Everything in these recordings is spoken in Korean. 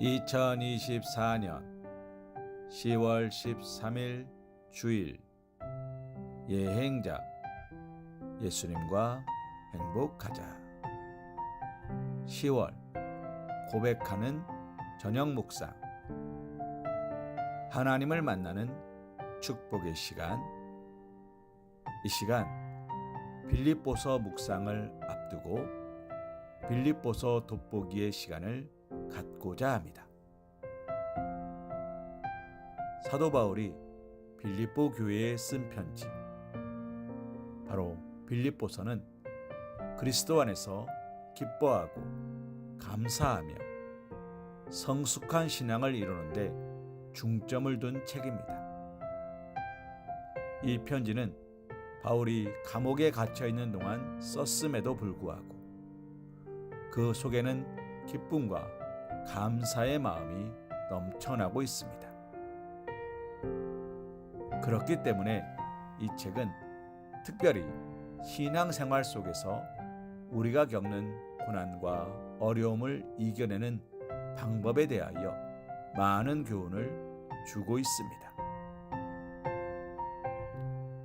2024년 10월 13일 주일 예행자 예수님과 행복하자. 10월 고백하는 저녁 묵상 하나님을 만나는 축복의 시간. 이 시간 빌립보서 묵상을 앞두고 빌립보서 돋보기의 시간을 갖고자 합니다. 사도 바울이 빌립보 교회에 쓴 편지 바로 빌립보서는 그리스도 안에서 기뻐하고 감사하며 성숙한 신앙을 이루는데 중점을 둔 책입니다. 이 편지는 바울이 감옥에 갇혀 있는 동안 썼음에도 불구하고 그 속에는 기쁨과 감사의 마음이 넘쳐나고 있습니다. 그렇기 때문에 이 책은 특별히 신앙생활 속에서 우리가 겪는 고난과 어려움을 이겨내는 방법에 대하여 많은 교훈을 주고 있습니다.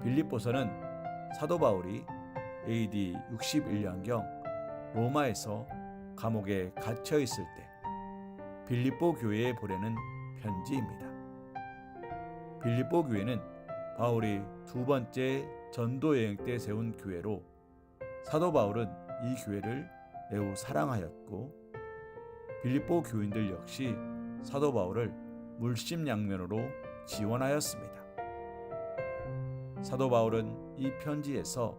빌립보서는 사도 바울이 AD 61년경 로마에서 감옥에 갇혀 있을 때 빌립보 교회에 보내는 편지입니다. 빌립보 교회는 바울이 두 번째 전도 여행 때 세운 교회로 사도 바울은 이 교회를 매우 사랑하였고 빌립보 교인들 역시 사도 바울을 물심양면으로 지원하였습니다. 사도 바울은 이 편지에서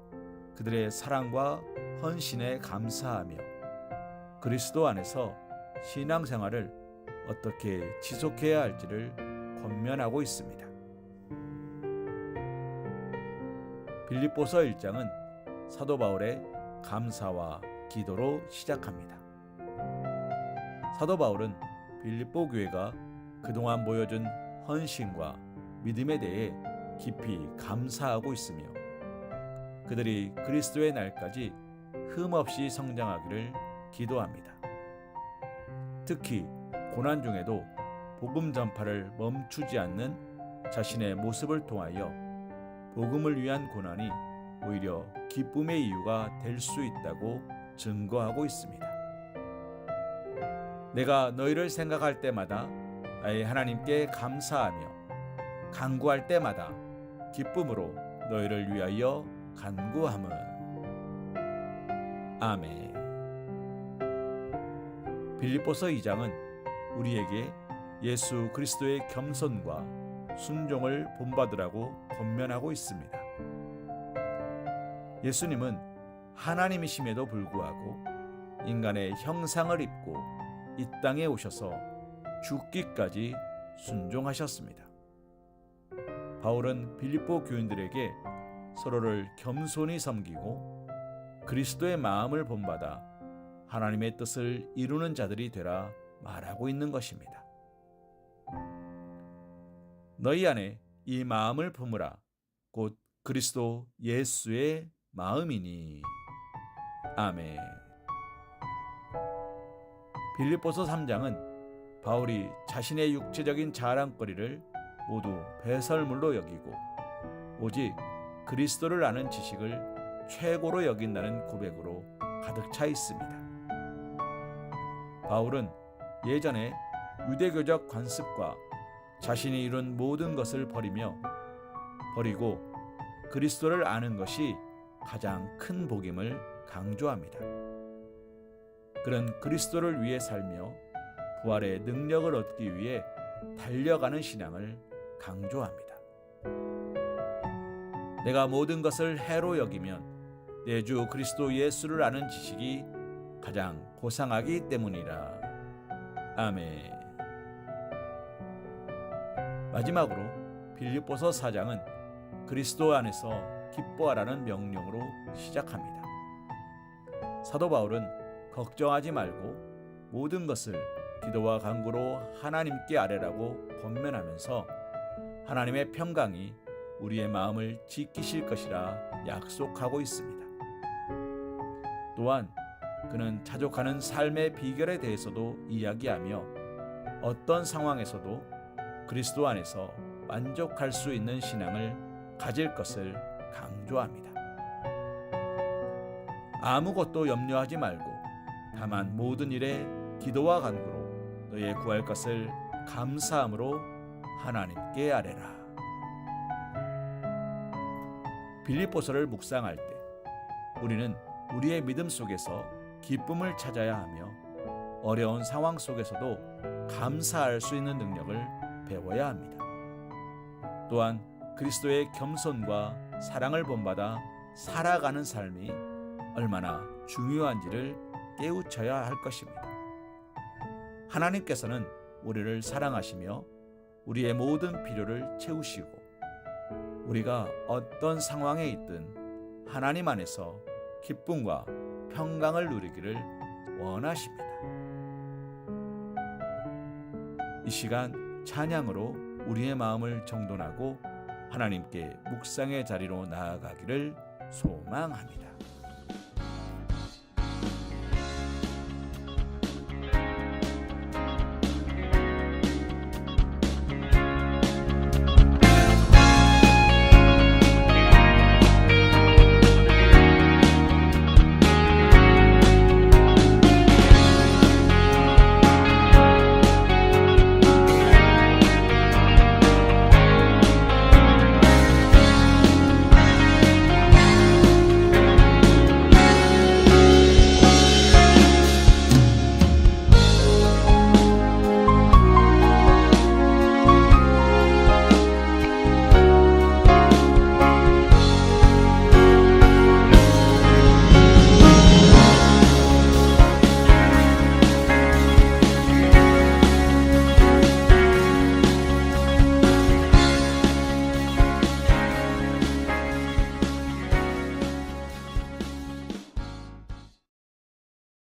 그들의 사랑과 헌신에 감사하며 그리스도 안에서 신앙생활을 어떻게 지속해야 할지를 권면하고 있습니다. 빌립보서 1장은 사도 바울의 감사와 기도로 시작합니다. 사도 바울은 빌립보 교회가 그동안 보여준 헌신과 믿음에 대해 깊이 감사하고 있으며 그들이 그리스도의 날까지 흠없이 성장하기를 기도합니다. 특히 고난 중에도 복음 전파를 멈추지 않는 자신의 모습을 통하여 복음을 위한 고난이 오히려 기쁨의 이유가 될 수 있다고 증거하고 있습니다. 내가 너희를 생각할 때마다 나의 하나님께 감사하며 간구할 때마다 기쁨으로 너희를 위하여 간구함은 아멘. 빌립보서 2장은 우리에게 예수 그리스도의 겸손과 순종을 본받으라고 권면하고 있습니다. 예수님은 하나님이심에도 불구하고 인간의 형상을 입고 이 땅에 오셔서 죽기까지 순종하셨습니다. 바울은 빌립보 교인들에게 서로를 겸손히 섬기고 그리스도의 마음을 본받아 하나님의 뜻을 이루는 자들이 되라 말하고 있는 것입니다. 너희 안에 이 마음을 품으라 곧 그리스도 예수의 마음이니 아멘. 빌립보서 3장은 바울이 자신의 육체적인 자랑거리를 모두 배설물로 여기고 오직 그리스도를 아는 지식을 최고로 여긴다는 고백으로 가득 차 있습니다. 바울은 예전에 유대교적 관습과 자신이 이룬 모든 것을 버리며 버리고 그리스도를 아는 것이 가장 큰 복임을 강조합니다. 그는 그리스도를 위해 살며 부활의 능력을 얻기 위해 달려가는 신앙을 강조합니다. 내가 모든 것을 해로 여기면 내주 그리스도 예수를 아는 지식이 가장 고상하기 때문이라. 아멘. 마지막으로 빌립보서 4장은 그리스도 안에서 기뻐하라는 명령으로 시작합니다. 사도 바울은 걱정하지 말고 모든 것을 기도와 간구로 하나님께 아뢰라고 권면하면서 하나님의 평강이 우리의 마음을 지키실 것이라 약속하고 있습니다. 또한 그는 자족하는 삶의 비결에 대해서도 이야기하며 어떤 상황에서도 그리스도 안에서 만족할 수 있는 신앙을 가질 것을 강조합니다. 아무것도 염려하지 말고 다만 모든 일에 기도와 간구로 너의 구할 것을 감사함으로 하나님께 아뢰라. 빌립보서를 묵상할 때 우리는 우리의 믿음 속에서 기쁨을 찾아야 하며 어려운 상황 속에서도 감사할 수 있는 능력을 배워야 합니다. 또한 그리스도의 겸손과 사랑을 본받아 살아가는 삶이 얼마나 중요한지를 깨우쳐야 할 것입니다. 하나님께서는 우리를 사랑하시며 우리의 모든 필요를 채우시고 우리가 어떤 상황에 있든 하나님 안에서 기쁨과 평강을 누리기를 원하십니다. 이 시간 찬양으로 우리의 마음을 정돈하고 하나님께 묵상의 자리로 나아가기를 소망합니다.